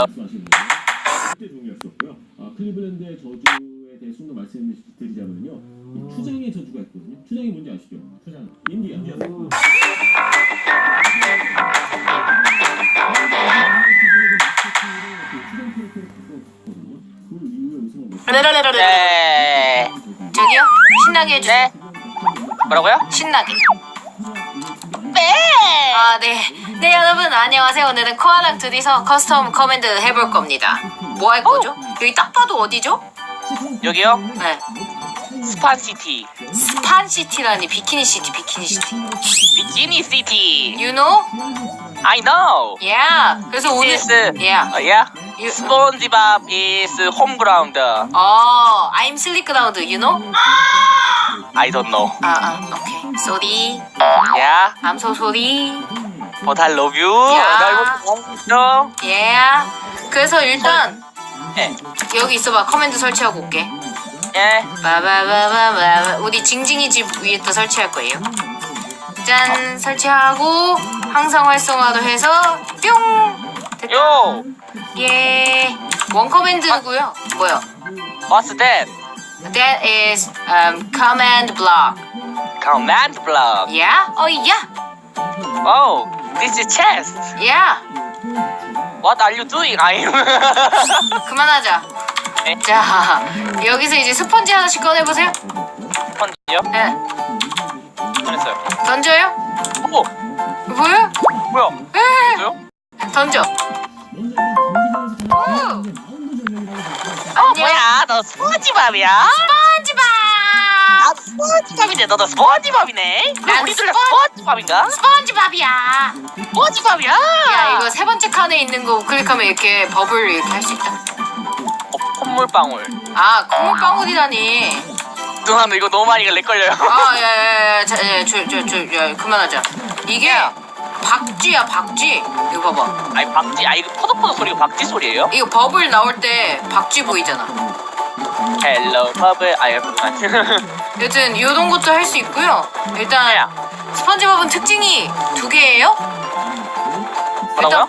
말씀하시는. 그때 종이었었고요. 아, 클리블랜드의 저주에 대해 좀 더 말씀드리자면요. 이 추장의 저주가 있거든요. 추장이 뭔지 아시죠? 추장. 인디아. 그 이후에 우승을 못 네. 저기요 신나게 해주세요 네. 뭐라고요? 신나게 네. 아 네. 네 여러분 안녕하세요 오늘은 코아랑 둘이서 커스텀 커맨드 해볼 겁니다 뭐 할 거죠? 여기 딱 봐도 어디죠? 여기요? 네 스판시티. 스판시티라니 비키니시티 비키니시티 비키니 시티. You know? I know. Yeah 그래서 오늘 This. Yeah 어, yeah. You- 스폰지밥 is home ground. 어 I'm sleek ground you know? I don't know. 아아 오케이 sorry Yeah. I'm so sorry But I love you. 야. 날 보고 Yeah 그래서 일단 예. 여기 있어봐 커맨드 설치하고 올게 예. 바바바바바 우리 징징이 집 위에다 설치할 거예요. 짠 설치하고 항상 활성화도 해서 뿅 됐다. 요. 예 원 커맨드고요. 뭐요? What's that? That is um, command block. Command block. Yeah? Oh yeah. Oh, this is chest. Yeah. What are you doing? I'm. 그만하자. 네. 자 여기서 이제 스펀지 하나씩 꺼내보세요. 펀지요? 네. 잘했어요. 던져요? 오, 뭐요? 뭐야? 에 뭐요? 던져. 어, 뭐야? 너 스펀지밥이야? 스펀지밥. 아, 스펀지밥인데 너도 스펀지밥이네? 난 우리 둘다 스펀- 스펀지밥인가? 스펀지밥이야. 스펀지밥이야? 야 이거 세 번째 칸에 있는 거 우클릭하면 이렇게 버블 이렇게 할 수 있다. 어, 콧물방울. 아 콧물방울이라니. 누나 너 이거 너무 많이 내 걸려요. 아 야야야 저저저 그만하자. 이게 박쥐야 박쥐. 이거 봐봐. 아니 박쥐, 아 이거 포덕포덕 소리가 박쥐 소리예요? 이거 버블 나올 때 박쥐 보이잖아. 헬로 버블, 아 여러분. 여튼 이런 것도 할 수 있고요. 일단 스펀지밥은 특징이 두 개예요. 뭐라고요?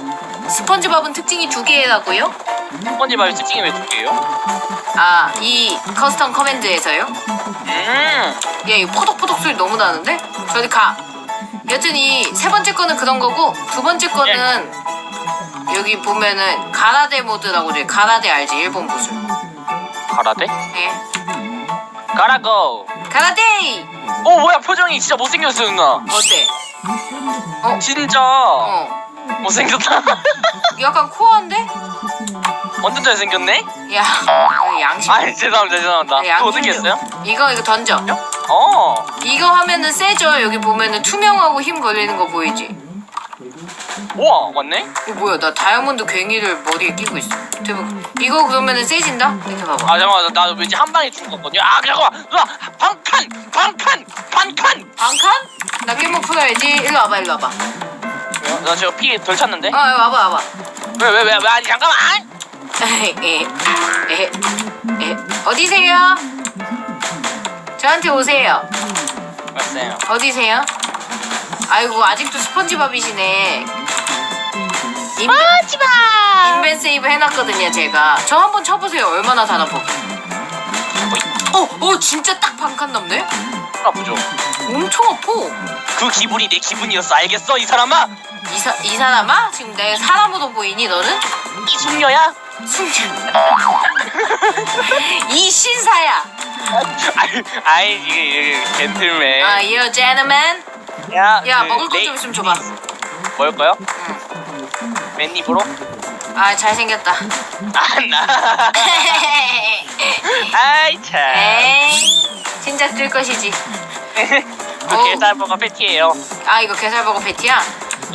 스펀지밥은 특징이 두 개라고요. 스펀지밥이 특징이 왜 두 개예요? 아 이 커스텀 커맨드에서요. 음, 얘 예, 포덕포덕 소리 너무 나는데? 저리 가. 여튼 이 세 번째 거는 그런 거고 두 번째 거는 여기 보면은 가라데 모드라고 돼. 가라데 알지? 일본 무술. 가라데? 예. 가라고. 가라데! 어 뭐야 표정이 진짜 못생겼어 누나. 어때? 진짜 어. 못생겼다. 약간 코어인데? 완전 잘생겼네? 야, 이거 양심. 아 죄송합니다 죄송합니다. 네, 그거 어떻게 좀- 했어요? 이거 이거 던져. 어. 이거 하면은 세죠. 여기 보면은 투명하고 힘 걸리는 거 보이지? 우와 맞네? 이거 뭐야? 나 다이아몬드 괭이를 머리에 끼고 있어. 대박. 이거 그러면은 세진다? 이렇게 봐봐. 아 잠깐만 나 왠지 한 방에 죽은 거거든요. 아 잠깐만 누나 반칸 반칸 반칸. 반칸? 나 깨모 풀어야지. 일로 와봐, 일로 와봐. 왜요? 나 지금 피 덜 찼는데? 아, 와봐, 와봐. 왜 왜 왜왜 아니 잠깐만. 에, 에, 에, 에. 어디세요? 저한테 오세요. 맞어요. 어디세요? 아이고 아직도 스펀지밥이시네. 인벤, 스펀지밥. 인벤 세이브 해놨거든요 제가. 저 한번 쳐보세요. 얼마나 달아보. 어, 어 진짜 딱 반 칸 넘네? 아프죠. 엄청 아파. 그 기분이 내 기분이었어 알겠어 이 사람아? 이, 사, 이 사람아? 지금 내 사람으로 보이니 너는? 이 숙녀야? 이 신사야. 아이 아이 이게 이게 젠틀맨. 아, you gentleman. 야, 야, 그 먹을 것 레이- 좀 있으면 줘봐. 먹을까요? 응. 맨입으로? 아, 잘생겼다. 아나 아이 참 에이, 진짜 뜰 것이지. 그 게살버거 패티예요 아, 이거 게살버거 패티야?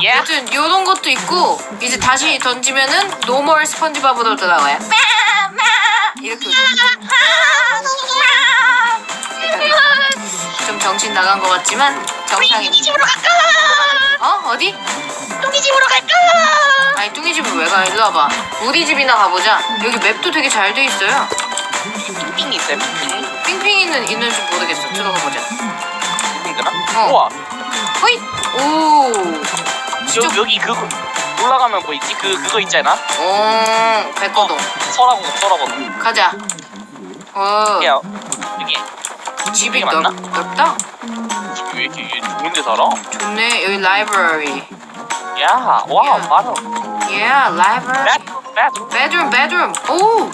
예? 여튼 요런 것도 있고 이제 다시 던지면은 노멀 스펀지밥으로 돌아와요. 이렇게 좀 정신 나간 것 같지만 정상이. 집으로 갈까? 어 어디? 똥이 집으로 갈까? 아니 뚱이 집을 왜 가? 일로 와봐. 우리 집이나 가보자. 여기 맵도 되게 잘 돼 있어요. 삥 있어요 삥 핑핑이는 있는지 모르겠어. 들어가 보자. 삥 되나? 어. 우와 호잇! 오. 여기, 여기 그거 올라가면 뭐 있지? 그 그거 있잖아. 오 백고동 서라고 서라고. 가자 어야 여기 집이 이게 넓, 맞나? 넓다 집이 왜 이렇게 좋은데 살아? 좋네 여기 라이브러리 야, 와, 야. 맞아. yeah bedroom bedroom 오